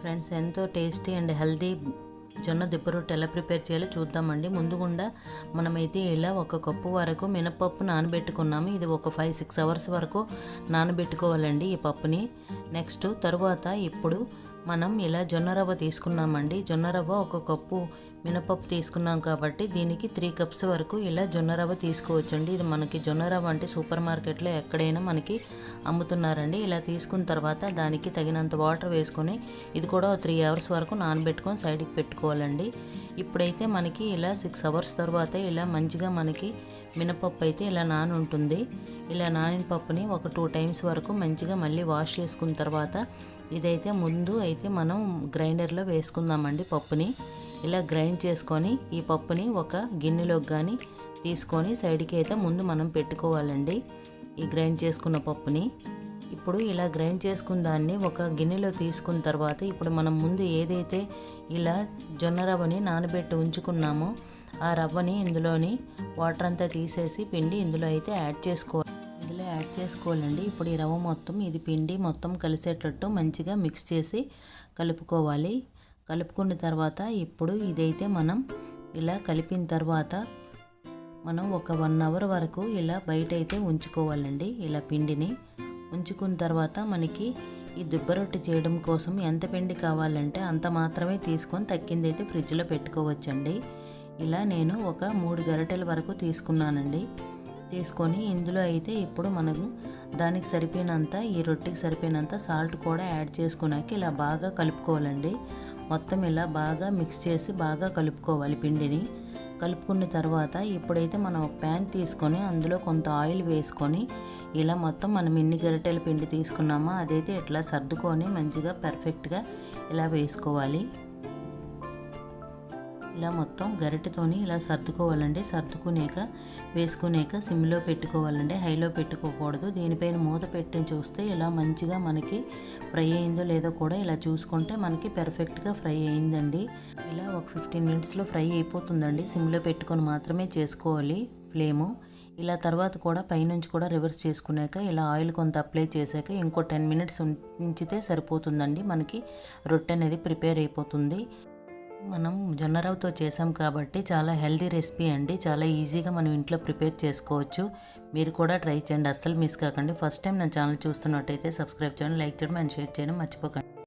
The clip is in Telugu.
ఫ్రెండ్స్. ఎంతో టేస్టీ అండ్ హెల్తీ జొన్న దిబ్బ రొట్టె ఎలా ప్రిపేర్ చేయాలో చూద్దామండి. ముందుగుండా మనమైతే ఇలా ఒక కప్పు వరకు మినపప్పు నానబెట్టుకున్నాము. ఇది ఒక ఫైవ్ సిక్స్ అవర్స్ వరకు నానబెట్టుకోవాలండి ఈ పప్పుని. నెక్స్ట్ తర్వాత ఇప్పుడు మనం ఇలా జొన్న రవ్వ తీసుకున్నామండి. జొన్న రవ్వ ఒక కప్పు మినపప్పు తీసుకున్నాం కాబట్టి దీనికి త్రీ కప్స్ వరకు ఇలా జొన్న రవ్వ తీసుకోవచ్చండి. ఇది మనకి జొన్న రవ్వ అంటే సూపర్ మార్కెట్లో ఎక్కడైనా మనకి అమ్ముతున్నారండి. ఇలా తీసుకున్న తర్వాత దానికి తగినంత వాటర్ వేసుకొని ఇది కూడా త్రీ అవర్స్ వరకు నానబెట్టుకొని సైడ్కి పెట్టుకోవాలండి. ఇప్పుడైతే మనకి ఇలా సిక్స్ అవర్స్ తర్వాత ఇలా మంచిగా మనకి మినపప్పు అయితే ఇలా నాని ఉంటుంది ఇలా నానిన పప్పుని ఒక టూ టైమ్స్ వరకు మంచిగా మళ్ళీ వాష్ చేసుకున్న తర్వాత ఇదైతే ముందు అయితే మనం గ్రైండర్లో వేసుకుందామండి పప్పుని. ఇలా గ్రైండ్ చేసుకొని ఈ పప్పుని ఒక గిన్నెలోకి కానీ తీసుకొని సైడ్కి అయితే ముందు మనం పెట్టుకోవాలండి. ఈ గ్రైండ్ చేసుకున్న పప్పుని. ఇప్పుడు ఇలా గ్రైండ్ చేసుకున్న దాన్ని ఒక గిన్నెలో తీసుకున్న తర్వాత ఇప్పుడు మనం ముందు ఏదైతే ఇలా జొన్న రవ్వని నానబెట్టి ఉంచుకున్నామో ఆ రవ్వని ఇందులోని వాటర్ అంతా తీసేసి పిండి ఇందులో అయితే యాడ్ చేసుకోవాలి ఇందులో యాడ్ చేసుకోవాలండి. ఇప్పుడు ఈ రవ్వ మొత్తం ఇది పిండి మొత్తం కలిసేటట్టు మంచిగా మిక్స్ చేసి కలుపుకోవాలి. కలుపుకున్న తర్వాత ఇప్పుడు ఇదైతే మనం ఇలా కలిపిన తర్వాత మనం ఒక వన్ అవర్ వరకు ఇలా బయట అయితే ఉంచుకోవాలండి ఇలా పిండిని. ఉంచుకున్న తర్వాత మనకి ఈ దుబ్బ రొట్టె చేయడం కోసం ఎంత పిండి కావాలంటే అంత మాత్రమే తీసుకొని తక్కింది అయితే ఫ్రిడ్జ్లో పెట్టుకోవచ్చండి. ఇలా నేను ఒక మూడు గరిటెల వరకు తీసుకున్నానండి. తీసుకొని ఇందులో అయితే ఇప్పుడు మనకు దానికి సరిపోయినంత ఈ రొట్టెకి సరిపోయినంత సాల్ట్ కూడా యాడ్ చేసుకున్నాక ఇలా బాగా కలుపుకోవాలండి. మొత్తం ఇలా బాగా మిక్స్ చేసి బాగా కలుపుకోవాలి పిండిని. కలుపుకున్న తర్వాత ఇప్పుడైతే మనం ఒక ప్యాన్ తీసుకొని అందులో కొంత ఆయిల్ వేసుకొని ఇలా మొత్తం మనం ఎన్ని గరిటెల పిండి తీసుకున్నామో అదైతే ఇట్లా సర్దుకొని మంచిగా పర్ఫెక్ట్గా ఇలా వేసుకోవాలి. ఇలా మొత్తం గరిటెతోని ఇలా సర్దుకోవాలండి. సర్దుకునేక వేసుకునేక సిమ్లో పెట్టుకోవాలండి. హైలో పెట్టుకోకూడదు. దీనిపైన మూత పెట్టి చూస్తే ఇలా మంచిగా మనకి ఫ్రై అయిందో లేదో కూడా ఇలా చూసుకుంటే మనకి పెర్ఫెక్ట్గా ఫ్రై అయిందండి. ఇలా ఒక ఫిఫ్టీన్ మినిట్స్లో ఫ్రై అయిపోతుందండి. సిమ్లో పెట్టుకొని మాత్రమే చేసుకోవాలి ఫ్లేము. ఇలా తర్వాత కూడా పైనుంచి కూడా రివర్స్ చేసుకున్నాక ఇలా ఆయిల్ కొంత అప్లై చేశాక ఇంకో టెన్ మినిట్స్ ఉంచితే సరిపోతుందండి. మనకి రొట్టె అనేది ప్రిపేర్ అయిపోతుంది. మనం జొన్నరవ్వతో చేసాం కాబట్టి చాలా హెల్దీ రెసిపీ అండి. చాలా ఈజీగా మనం ఇంట్లో ప్రిపేర్ చేసుకోవచ్చు. మీరు కూడా ట్రై చేయండి. అస్సలు మిస్ కాకండి. ఫస్ట్ టైం నా ఛానల్ చూస్తున్నట్టయితే సబ్స్క్రైబ్ చేయండి లైక్ చేయడం అండ్ షేర్ చేయడం మర్చిపోకండి.